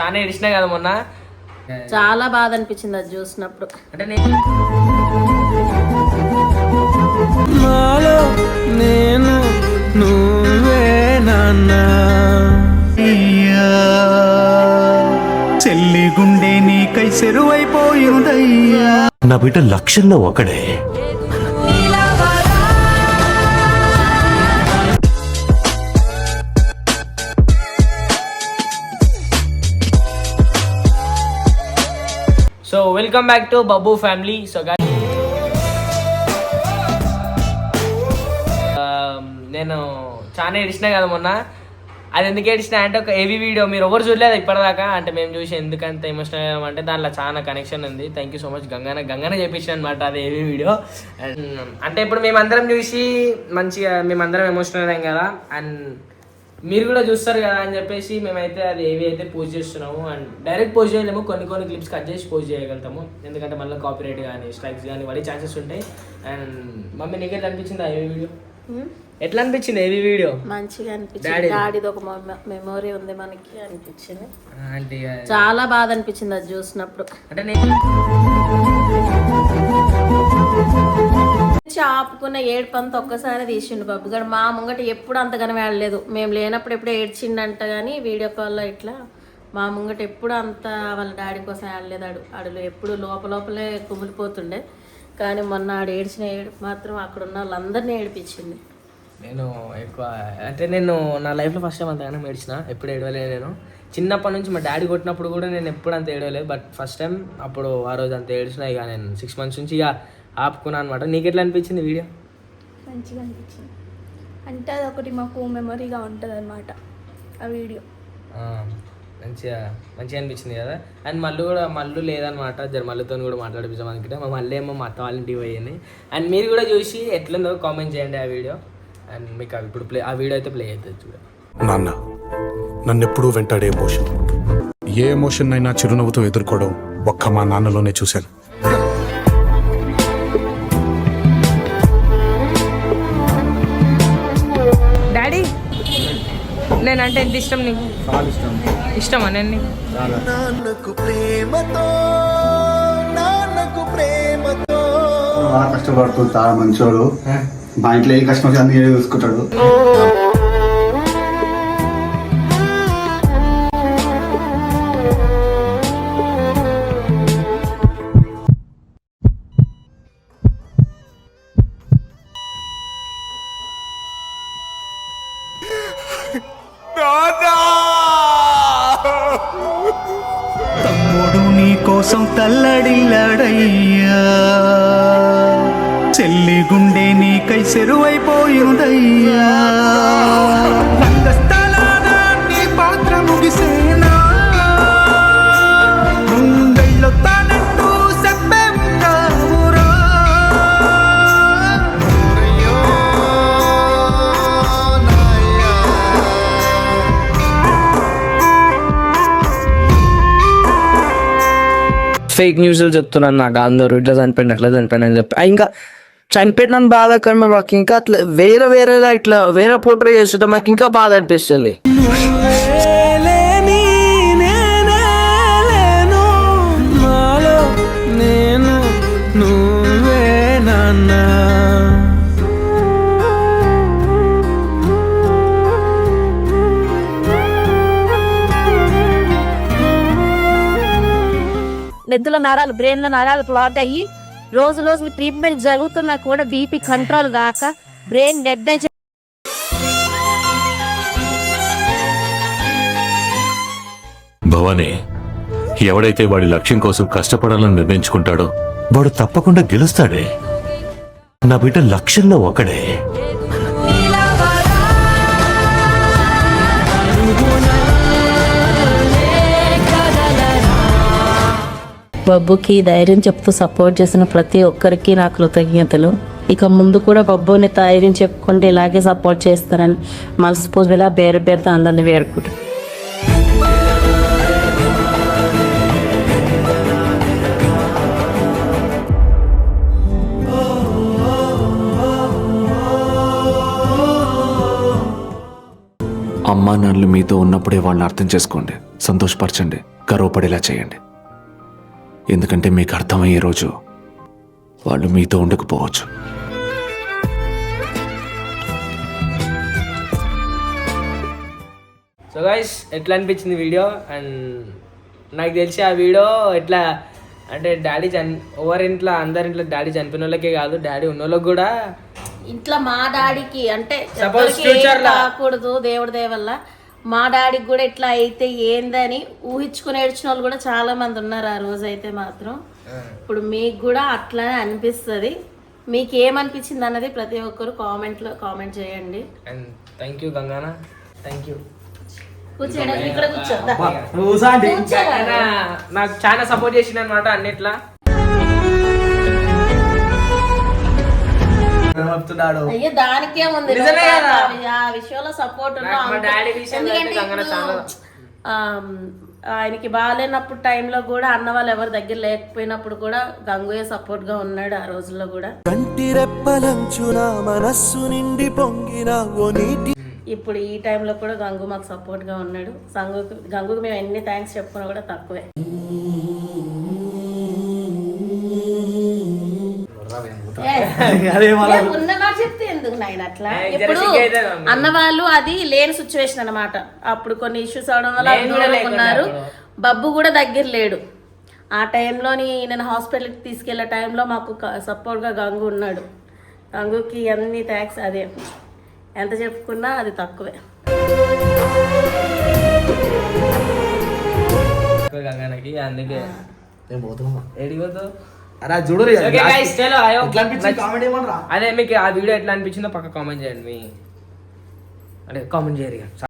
చాలా ఏడిచినా కదా మొన్న. చాలా బాధ అనిపించింది అది చూసినప్పుడు. అంటే నేను నాలో నేను నువ్వే నాన్న. చెల్లి గుండె నీకై సెరువైపోయిందయ్యా. నా బిడ్డ లక్షల్లో ఒకడే. Welcome back to Babbu family so నేను చాలా ఏడిచినా కదా మొన్న. అది ఎందుకు ఏడిచినా అంటే ఒక ఏవి వీడియో మీరు ఎవరు చూడలేదు ఇప్పటిదాకా? అంటే మేము చూసి ఎందుకంత ఎమోషనల్ అయ్యామంటే దాంట్లో చాలా కనెక్షన్ ఉంది. Thank you so much Gangana Gangana చేపించిన అనమాట అది ఏవి వీడియో అండ్ అంటే ఇప్పుడు మేమందరం చూసి మంచిగా మేమందరం ఎమోషనల్ అయ్యాం కదా. అండ్ మీరు కూడా చూస్తారు కదా అని చెప్పేసి మేమైతే అది ఏవి అయితే పోస్ట్ చేస్తున్నాము అండ్ డైరెక్ట్ పోస్ట్ చేయలేము. కొన్ని కొన్ని క్లిప్స్ కట్ చేసి పోస్ట్ చేయగలుగుతాము. ఎందుకంటే మళ్ళీ కాపీరైట్ కానీ స్ట్రైక్స్ కానీ పడే ఛాన్సెస్ ఉంటాయి. అండ్ మమ్మీ నీకెట్లా అనిపించింది ఆ ఏవి వీడియో ఎట్లా అనిపించింది ఏవి వీడియో మంచిగా అనిపించింది. డాడీది ఒక మెమొరీ ఉంది మనకి అనిపించింది. చాలా బాధ అనిపించింది అది చూసినప్పుడు. అంటే నేను ఆపుకున్న ఏడుపు ఒక్కసారి తీసిండు బాబు. గారు మా ముంగట ఎప్పుడు అంతగానే వెళ్ళలేదు మేము లేనప్పుడు ఎప్పుడు ఏడ్చిండంట కానీ వీడియో కాల్లో ఇట్లా మా ముంగట ఎప్పుడు అంత వాళ్ళ డాడీ కోసం వెళ్ళలేదు అడు అడులు ఎప్పుడు లోపల లోపలే కుమిలిపోతుండే. కానీ మొన్న ఆడు ఏడ్చిన ఏడు మాత్రం అక్కడ ఉన్న వాళ్ళందరినీ ఏడిపించింది. నేను ఎక్కువ అంటే నేను నా లైఫ్లో ఫస్ట్ టైం అంతగానే ఏడ్చిన. ఎప్పుడు ఏడవలేదు నేను. చిన్నప్పటి నుంచి మా డాడీ కొట్టినప్పుడు కూడా నేను ఎప్పుడు అంత ఏడవలేదు బట్ ఫస్ట్ టైం అప్పుడు ఆ రోజు అంత ఏడ్చిన ఇక నేను సిక్స్ మంత్స్ నుంచి ఇక ఆపుకున్నాను అనమాట నీకు ఎట్లా అనిపించింది వీడియో? మంచిగా అనిపించింది. అంటే అది ఒకటి మాకు మెమరీగా ఉంటుంది అనమాట ఆ వీడియో. ఆ, మంచిగా మంచిగా అనిపించింది కదా? అండ్ మళ్ళీ కూడా మళ్ళీ లేదనమాట జర మళ్ళీతో కూడా మాట్లాడిపించాం అనుకుంటే. మా మళ్ళీ ఏమో మా అత్త వాళ్ళ ఇంటికి పోయింది. అండ్ మీరు కూడా చూసి ఎట్లుందో కామెంట్ చేయండి ఆ వీడియో. అండ్ మీకు అవి ఇప్పుడు ప్లే ఆ వీడియో అయితే ప్లే అవుతుంది చూడండి నాన్న నన్నెప్పుడూ వెంటాడే ఎమోషన్ ఏ ఎమోషన్ అయినా చిరునవ్వుతో ఎదుర్కోవడం ఒక్క మా నాన్నలోనే చూశాను. నేనంటే ఎంత ఇష్టం నీకు? ఇష్టమా నేను నీకు? నాన్నకు ప్రేమతో నాన్నకు ప్రేమతో. చాలా కష్టపడుతుంది చాలా మంచోడు. మా ఇంట్లో ఏ కష్టం చూసుకుంటాడు. కోసం తల్లడిల్లాడయ్యా. చెల్లి గుండె నీకై సెరువైపోయిందయ్యా. ఫేక్ న్యూస్లు చెప్తున్నాను నాకు. అందరూ ఇట్లా చనిపోయింది అట్లా చనిపోయిన అని చెప్పి. ఇంకా చనిపోయిన బాధ కానీ మాకు ఇంకా అట్లా వేరే వేరేలా ఇట్లా వేరే పోర్ట్రే చేస్తుంటే మాకు ఇంకా బాధ అనిపిస్తుంది. నేను నువ్వే నాన్న. నెత్తుల నరాలు బ్రెయిన్లో నరాలు క్లాట్ అయ్యి రోజు రోజు ట్రీట్మెంట్ జరుగుతున్నా కూడా బీపీ కంట్రోల్ కాక బ్రెయిన్ డెడ్ అయి భవానీ ఎవడైతే వాడి లక్ష్యం కోసం కష్టపడాలని నిర్ణయించుకుంటాడో వాడు తప్పకుండా గెలుస్తాడే. నా బిడ్డ లక్షల్లో ఒకడే. బబ్బుకి ధైర్యం చెప్తూ సపోర్ట్ చేసిన ప్రతి ఒక్కరికి నా కృతజ్ఞతలు. ఇక ముందు కూడా బబ్బుని ధైర్యం చెప్పుకుంటే ఇలాగే సపోర్ట్ చేస్తారని మనస్ఫూర్తిలా బేరు బేరుతో అందరిని వేడుకుంటాను అమ్మా నాన్నలు మీతో ఉన్నప్పుడే వాళ్ళని అర్థం చేసుకోండి సంతోషపరచండి గర్వపడేలా చేయండి. ఎందుకంటే మీకు అర్థమయ్యే రోజు వాళ్ళు మీతో ఉండకపోవచ్చు. సో గైస్ ఎట్లా అనిపించింది వీడియో? అండ్ నాకు తెలిసి ఆ వీడియో ఎట్లా అంటే డాడీ చని ఎవరి ఇంట్లో అందరి ఇంట్లో డాడీ చనిపోయిన వాళ్ళకే కాదు డాడీ ఉన్న వాళ్ళకి కూడా ఇంట్లో మా డాడీకి అంటే కాకూడదు దేవుడి మా డాడీకి కూడా ఇట్లా అయితే ఏందని ఊహించుకుని ఏడ్చిన వాళ్ళు కూడా చాలా మంది ఉన్నారు ఆ రోజు అయితే మాత్రం. ఇప్పుడు మీకు కూడా అట్లానే అనిపిస్తుంది. మీకు ఏమనిపించింది అన్నది ప్రతి ఒక్కరు కామెంట్లో కామెంట్ చేయండి. And thank you Gangana thank you కూర్చోండి ఇక్కడ కూర్చో. దా. గంగాన నాకు చాలా సపోర్ట్ చేసింది అనమాట అన్నిట్లా. అయ్యో దానికే ఉంది నిజమే కదా? ఆ విషయంలో సపోర్ట్ నాకు మా డాడీ విషయంలో అయితే గంగన చాలా ఆయనకి బాగాలేనప్పుడు టైంలో కూడా అన్న వాళ్ళు ఎవరి దగ్గర లేకపోయినప్పుడు కూడా గంగుయే సపోర్ట్గా ఉన్నాడు ఆ రోజుల్లో కూడా. కంటి రెప్పలంచున మనస్సు నిండి పొంగిన ఓ నీటి ఇప్పుడు ఈ టైంలో కూడా గంగు మాకు సపోర్ట్గా ఉన్నాడు. గంగుకి గంగుకి మేము ఎన్ని థ్యాంక్స్ చెప్పుకున్నా కూడా తక్కువే. ఉన్న మాట చెప్తే ఎందుకు నాయన అట్లా? ఇప్పుడు సిగ్గైతే ఉంది. అన్న వాళ్ళు అది లేని సిచ్యువేషన్ అన్నమాట. అప్పుడు కొన్ని ఇష్యూస్ అవడం వల్ల ఉన్నారు. బబ్బు కూడా దగ్గర లేడు. ఆ టైంలోని నేను హాస్పిటల్కి తీసుకెళ్ళే టైంలో మాకు సపోర్ట్గా గంగు ఉన్నాడు. గంగుకి అన్ని ట్యాక్స్ అదే. ఎంత చెప్పుకున్నా అది తక్కువే. గంగానకి అందుకే. ఏడికి పోతావు? అరే చూడు Okay guys, చలో, అయ్యో. అదే మీకు ఆ వీడియో ఎట్లా అనిపించిందో పక్క కామెంట్ చేయండి మీ అంటే కామెంట్ చేయరు.